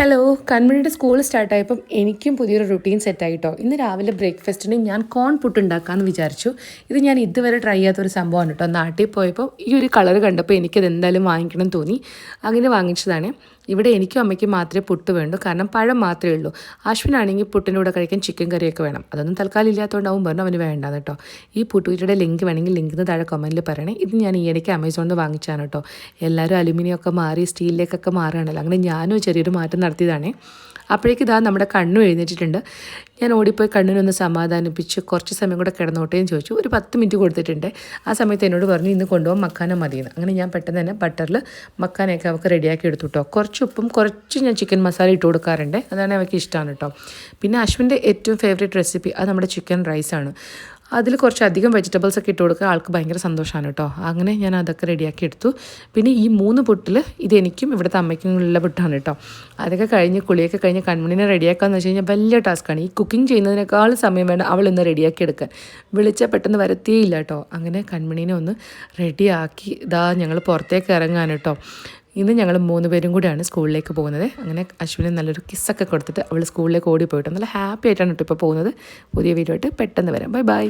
Hello കൺമണിയുടെ school സ്റ്റാർട്ടായപ്പം എനിക്കും പുതിയൊരു routine സെറ്റായിട്ടോ ഇന്ന് രാവിലെ ബ്രേക്ക്ഫാസ്റ്റിന് ഞാൻ കോൺ പുട്ട് ഉണ്ടാക്കാമെന്ന് വിചാരിച്ചു. ഇത് ഞാൻ ഇതുവരെ ട്രൈ ചെയ്യാത്തൊരു സംഭവമാണ് കേട്ടോ നാട്ടിൽ പോയപ്പോൾ ഈ ഒരു കളർ കണ്ടപ്പോൾ എനിക്കത് എന്തായാലും വാങ്ങിക്കണം തോന്നി. അങ്ങനെ വാങ്ങിച്ചതാണ്. ഇവിടെ എനിക്കും അമ്മയ്ക്കും മാത്രമേ പുട്ട് വേണ്ടൂ. കാരണം പഴം മാത്രമേ ഉള്ളൂ. അശ്വിനാണെങ്കിൽ പുട്ടിന്റെ കൂടെ കഴിക്കാൻ ചിക്കൻ കറിയൊക്കെ വേണം. അതൊന്നും തൽക്കാലം ഇല്ലാത്തതുകൊണ്ടാവും പറഞ്ഞു അവന് വേണ്ടാന്ന് കേട്ടോ. ഈ പുട്ടുകുറ്റിയുടെ ലിങ്ക് വേണമെങ്കിൽ ലിങ്കിന് താഴെ കമന്റിൽ പറയണേ. ഇത് ഞാൻ ഈ ഇടയ്ക്ക് അമേസോണിൽ വാങ്ങിച്ചാണ് കേട്ടോ. എല്ലാവരും അലുമിനിയം ഒക്കെ മാറി സ്റ്റീലിലേക്കൊക്കെ മാറുകയാണല്ലോ. അങ്ങനെ ഞാനും ചെറിയൊരു മാറ്റം നടത്തിയതാണേ. അപ്പോഴേക്ക് ഇതാ നമ്മുടെ കണ്ണു എഴുന്നേറ്റിട്ടുണ്ട്. ഞാൻ ഓടിപ്പോയി കണ്ണിനൊന്ന് സമാധാനിപ്പിച്ച് കുറച്ച് സമയം കൂടെ കിടന്നോട്ടേ എന്ന് ചോദിച്ചു. ഒരു പത്ത് മിനിറ്റ് കൊടുത്തിട്ടുണ്ട്. ആ സമയത്ത് എന്നോട് പറഞ്ഞു ഇന്ന് കൊണ്ടുപോകാൻ മക്കാന മതിയെന്ന്. അങ്ങനെ ഞാൻ പെട്ടെന്ന് തന്നെ ബട്ടറിൽ മക്കാനയൊക്കെ അവൾക്ക് റെഡിയാക്കി എടുത്തു കേട്ടോ കുറച്ച് ഉപ്പും കുറച്ച് ഞാൻ ചിക്കൻ മസാല ഇട്ട് കൊടുക്കാറുണ്ട്. അതാണ് അവൾക്ക് ഇഷ്ടമാണ് കേട്ടോ പിന്നെ അശ്വിന്റെ ഏറ്റവും ഫേവറേറ്റ് റെസിപ്പി അത് നമ്മുടെ ചിക്കൻ റൈസാണ് അതിൽ കുറച്ചധികം വെജിറ്റബിൾസ് ഒക്കെ ഇട്ട് കൊടുക്കുക ആൾക്ക് ഭയങ്കര സന്തോഷമാണ് കേട്ടോ. അങ്ങനെ ഞാൻ അതൊക്കെ റെഡിയാക്കി എടുത്തു. പിന്നെ ഈ മൂന്ന് പൊട്ടിൽ ഇതെനിക്കും ഇവിടുത്തെ അമ്മയ്ക്കും ഉള്ള പൊട്ടാണ് കേട്ടോ. അതൊക്കെ കഴിഞ്ഞ് കുളിയൊക്കെ കഴിഞ്ഞ് കൺമണിനെ റെഡിയാക്കാന്ന് വെച്ച് കഴിഞ്ഞാൽ വലിയ ടാസ്ക്കാണ് ഈ കുക്കിംഗ് ചെയ്യുന്നതിനേക്കാൾ സമയം വേണം അവൾ ഇന്ന് റെഡിയാക്കി എടുക്കാൻ. വിളിച്ചാൽ പെട്ടെന്ന് വരത്തേയില്ല കേട്ടോ. അങ്ങനെ കൺമണീനെ ഒന്ന് റെഡിയാക്കി ഇതാ ഞങ്ങൾ പുറത്തേക്ക് ഇറങ്ങാൻ കേട്ടോ. ഇന്ന് ഞങ്ങൾ മൂന്ന് പേരും കൂടിയാണ് സ്കൂളിലേക്ക് പോകുന്നത്. അങ്ങനെ അശ്വിന് നല്ലൊരു കിസ്സൊക്കെ കൊടുത്തിട്ട് അവൾ സ്കൂളിലേക്ക് ഓടി പോയിട്ട് നല്ല ഹാപ്പി ആയിട്ടാണ് ഇപ്പോൾ പോകുന്നത്. പുതിയ വീഡിയോ ആയിട്ട് പെട്ടെന്ന് വരാം. Bye bye